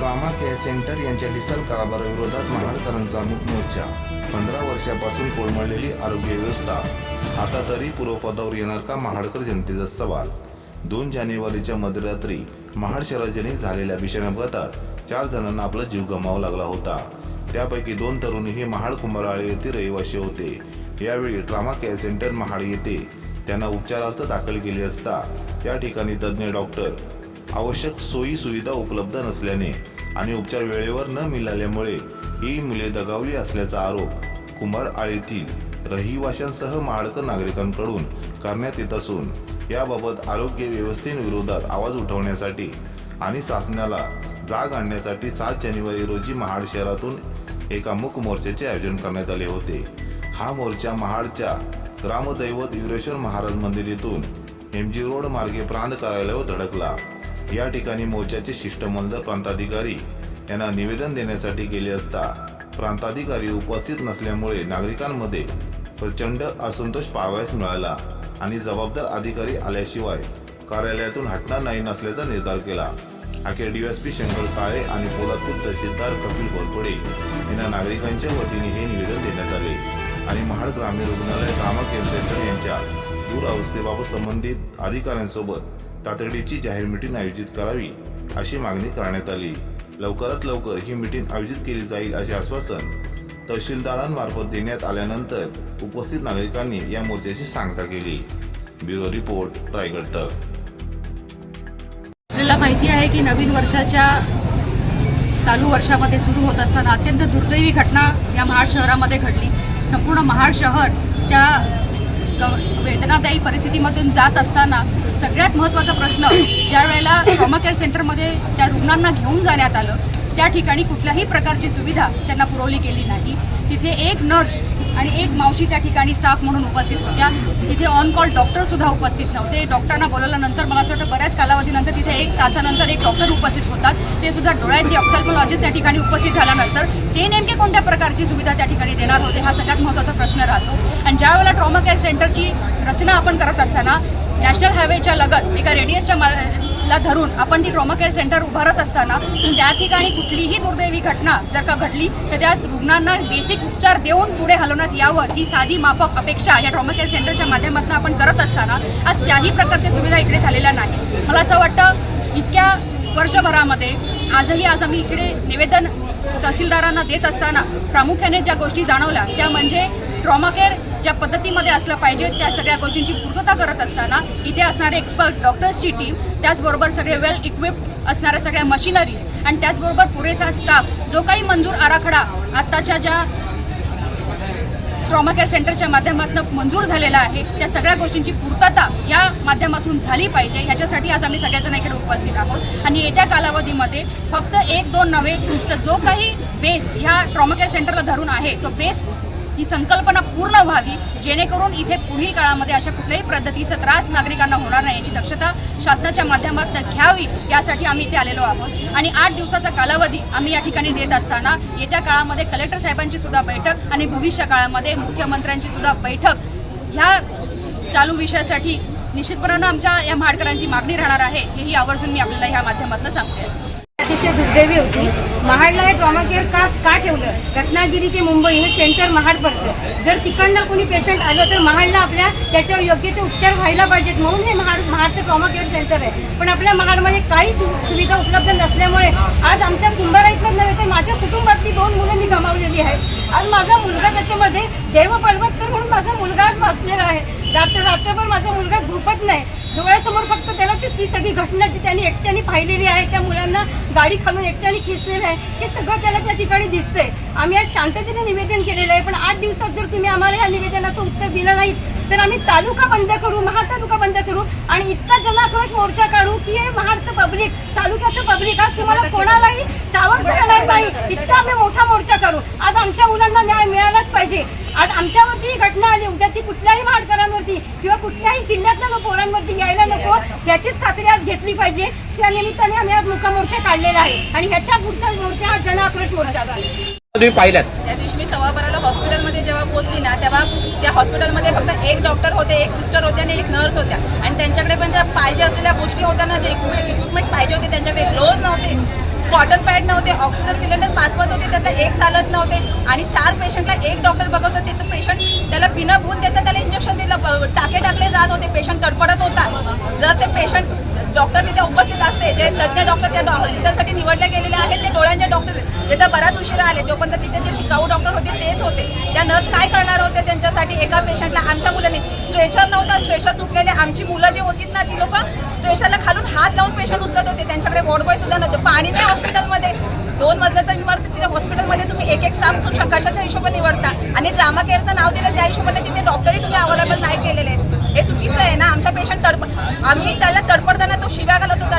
Trauma care centre यांच्या डिसल कारभाराविरोधात महाडकरांचा मूक मोर्चा. पंधरा वर्षापासून कोलमडलेली आरोग्य व्यवस्था. आता तरी पूर्वपदावर येणार का महाडकर जनतेचा सवाल? दोन जानेवारीच्या मध्यरात्री महाड शहराजनिक झालेल्या भीषण अपघातात चार जणांना आपला जीव गमावा लागला होता. त्यापैकी दोन तरुणी हे महाड कुंभाराळे येथे रहिवासी होते. यावेळी ट्रामा केअर सेंटर महाड येथे त्यांना उपचारार्थ दाखल केले असता त्या ठिकाणी तज्ज्ञ डॉक्टर आवश्यक सोयी सुविधा उपलब्ध नसल्याने आणि उपचार वेळेवर न मिळाल्यामुळे ही मुले दगावली असल्याचा आरोप कुंभार आळीतील रहिवाशांसह महाडकर नागरिकांकडून करण्यात येत असून याबाबत आरोग्य व्यवस्थेविरोधात आवाज उठवण्यासाठी आणि शासनाला जाग आणण्यासाठी सात जानेवारी रोजी महाड शहरातून एका मूक मोर्चाचे आयोजन करण्यात आले होते. हा मोर्चा महाडच्या ग्रामदैवत युरेश्वर महाराज मंदिर येथून एम जी रोड मार्गे प्रांत कार्यालयावर धडकला. या ठिकाणी मोर्चाचे शिष्टमंडळ प्रांताधिकारी यांना निवेदन देण्यासाठी गेले असता प्रांताधिकारी उपस्थित नसल्यामुळे नागरिकांमध्ये प्रचंड असंतोष पाहावयास मिळाला आणि जबाबदार अधिकारी आल्याशिवाय कार्यालयातून हटणार नाही नसल्याचा निर्धार केला. अखेर डीएसपी शंकर काळे आणि पोलादपूर तहसीलदार कपिल घोरपडे यांना नागरिकांच्या वतीने हे निवेदन देण्यात आले आणि महाड ग्रामीण रुग्णालय रामा केअर सेंटर यांच्या दूर अवस्थेबाबत संबंधित अधिकाऱ्यांसोबत तातडीची जाहीर मिटिंग आयोजित करावी अशी मागणी करण्यात आली. लवकरात लवकर ही मिटिंग आयोजित केली जाईल असे आश्वासन तहसीलदारांमार्फत देण्यात आल्यानंतर उपस्थित नागरिकांनी या मोर्चाची सांगता केली. ब्युरो रिपोर्ट रायगड तक. आपल्याला माहिती आहे की नवीन वर्षाच्या चालू वर्षामध्ये सुरू होत असताना अत्यंत दुर्दैवी घटना या महाड शहरामध्ये घडली. संपूर्ण महाड शहर त्या वेदनादायी परिस्थितीमधून जात असताना सगळ्यात महत्त्वाचा प्रश्न ज्या वेळेला ट्रॉमा केअर सेंटरमध्ये त्या रुग्णांना घेऊन जाण्यात आलं त्या ठिकाणी कुठल्याही प्रकारची सुविधा त्यांना पुरवली गेली नाही. तिथे एक नर्स आणि एक मावशी त्या ठिकाणी स्टाफ म्हणून उपस्थित होत्या. तिथे ऑन कॉल डॉक्टरसुद्धा उपस्थित नव्हते. डॉक्टरांना बोलवल्यानंतर मला असं वाटतं बऱ्याच कालावधीनंतर तिथे एक तासानंतर एक डॉक्टर उपस्थित होतात. ते सुद्धा डोळ्याचे ऑप्थॅल्मॉलॉजिस्ट त्या ठिकाणी उपस्थित झाल्यानंतर ते नेमके कोणत्या प्रकारची सुविधा त्या ठिकाणी देणार होते हा सगळ्यात महत्त्वाचा प्रश्न राहतो. आणि ज्यावेळेला ट्रॉमा केअर सेंटरची रचना आपण करत असताना नॅशनल हायवेच्या लगत एका रेडियसच्या ला धरून आपण ती ट्रॉमा केअर सेंटर उभारत असताना त्या ठिकाणी कुठलीही दुर्दैवी घटना जर का घडली तर त्या रुग्णांना बेसिक उपचार देऊन पुढे हलवण्यात यावं ही साधी माफक अपेक्षा या ट्रॉमा केअर सेंटरच्या माध्यमातून आपण करत असताना आज त्याही प्रकारच्या सुविधा इकडे झालेल्या नाही मला असं वाटतं इतक्या वर्षभरामध्ये आजही आज आम्ही इकडे निवेदन तहसीलदारांना देत असताना प्रामुख्याने ज्या गोष्टी जाणवल्या त्या म्हणजे ट्रॉमा केअर ज्या पद्धतीमध्ये असलं पाहिजे त्या सगळ्या गोष्टींची पूर्तता करत असताना इथे असणारे एक्सपर्ट डॉक्टर्सची टीम त्याचबरोबर सगळे वेल इक्विप्ड असणाऱ्या सगळ्या मशिनरीज आणि त्याचबरोबर पुरेसा स्टाफ जो काही मंजूर आराखडा आत्ताच्या ज्या ट्रॉमा केअर सेंटरच्या माध्यमातून मंजूर झालेला आहे त्या सगळ्या गोष्टींची पूर्तता या माध्यमातून झाली पाहिजे. ह्याच्यासाठी आज आम्ही सगळ्याजण इकडे उपस्थित आहोत. आणि येत्या कालावधीमध्ये फक्त एक दोन नव्हे तर जो काही बेस ह्या ट्रॉमा केअर सेंटरला धरून आहे तो बेस ही संकल्पना पूर्ण व्हावी जेणेकरून इथे पुढील काळामध्ये अशा कुठल्याही पद्धतीचा त्रास नागरिकांना होणार नाही याची दक्षता शासनाच्या माध्यमातून घ्यावी यासाठी आम्ही इथे आलेलो आहोत. आणि आठ दिवसाचा कालावधी आम्ही या ठिकाणी देत असताना येत्या काळामध्ये कलेक्टर साहेबांची सुद्धा बैठक आणि भविष्य काळामध्ये मुख्यमंत्र्यांची सुद्धा बैठक ह्या चालू विषयासाठी निश्चितपणानं आमच्या या महाडकरांची मागणी राहणार आहे हेही आवर्जून मी आपल्याला ह्या माध्यमातून सांगते. अतिशय दुर्दैवी होती. महाडला हे ट्रॉमा केअर का का ठेवलं? रत्नागिरी ते मुंबई हे सेंटर महाड पडतं. जर तिकडनं कोणी पेशंट आलं तर महाडला आपल्या त्याच्यावर योग्य ते उपचार व्हायला पाहिजेत म्हणून हे महाड महाडचं ट्रॉमा केअर सेंटर आहे. पण आपल्या महाडमध्ये काही सु सुविधा उपलब्ध नसल्यामुळे आज आमच्या कुंभाराईतच नव्हे तर माझ्या कुटुंबातली दोन मुलं मी गमावलेली आहेत. आज माझा मुलगा त्याच्यामध्ये देव बलवत्तर म्हणून माझा मुलगा आज वाचलेला आहे. रात्र रात्रभर माझा मुलगा झोपत नाही. डोळ्यासमोर फक्त त्याला ती ती सगळी घटना जी त्यांनी एकट्याने पाहिलेली आहे त्या त्यांना गाडी खालून एकट्याने खेचलेलं आहे. हे सगळं त्याला त्या ठिकाणी दिसतंय. आम्ही आज शांततेने निवेदन केलेलं आहे पण आठ दिवसात जर तुम्ही आम्हाला या निवेदनाचं उत्तर दिलं नाहीत तर आम्ही तालुका बंद करू महाड तालुका बंद करू आणि इतका जनाक्रोश मोर्चा काढू की हे महाडचं पब्लिक तालुक्याचं पब्लिक आज तुम्हाला कोणालाही सावध करणार नाही. इतका आम्ही मोठा मोर्चा करू. आज आमच्या मुलांना न्याय मिळालाच पाहिजे. आज आमच्यावरती ही घटना आली उद्या ती कुठल्याही महाडकरांवरती किंवा कुठल्याही जिल्ह्यातल्या पोरांवरती यायला नको. याचीच खात्री आज घेतली पाहिजे. त्या निमित्ताने आम्ही आज मुका मोर्चा काढलेला आहे. आणि ह्याच्या पुढचा मोर्चा हा जन आक्रोश मोर्चा असेल तुम्ही पाहिल्यात त्या दिवशी मी सव्वा बाराला हॉस्पिटलमध्ये जेव्हा पोहोचली ना तेव्हा त्या हॉस्पिटलमध्ये फक्त एक डॉक्टर होते एक सिस्टर होते आणि एक नर्स होत्या. आणि त्यांच्याकडे पण ज्या पाहिजे असलेल्या गोष्टी होत्या ना जे इक्विपमेंट पाहिजे होते त्यांच्याकडे ग्लोव्ज नव्हते कॉटन पॅड नव्हते ऑक्सिजन सिलेंडर पाच पाच होते त्यातलं एक चालत नव्हते. आणि चार पेशंटला एक डॉक्टर बघत होते तर पेशंट त्याला बिना भून देतात त्याला इंजेक्शन दिलं टाके टाकले जात होते पेशंट तडपडत होता. जर ते पेशंट डॉक्टर तिथे उपस्थित जे तज्ञ डॉक्टर त्या हॉस्पिटलसाठी निवडले गेलेले आहेत ते डोळ्यांचे डॉक्टर तिथे बराच उशिरा आले जोपर्यंत तिथे जे शिकाऊ डॉक्टर होते तेच होते. त्या नर्स काय करणार होते त्यांच्यासाठी एका पेशंटला आमच्या मुलांनी. स्ट्रेचर नव्हता स्ट्रेचर तुटलेले. आमची मुलं जी होती ना ती लोक स्ट्रेचरला खालून हात लावून पेशंट उचलत होते. त्यांच्याकडे वॉर्ड बॉय सुद्धा नव्हते. पाणी नाही हॉस्पिटलमध्ये दोन मजल्याचा इमारत तिथे हॉस्पिटलमध्ये तुम्ही एक एक स्टाफ कशाच्या हिशोबाने निवडता? आणि ड्रामा केअरचं नाव दिलं त्या हिशोबाने तिथे डॉक्टरही तुम्ही अवेलेबल नाही केलेले. आहेत. हे चुकीचं आहे ना. आमच्या पेशंट तडपड आम्ही त्याला तडपडताना तो शिव्या घालत होता.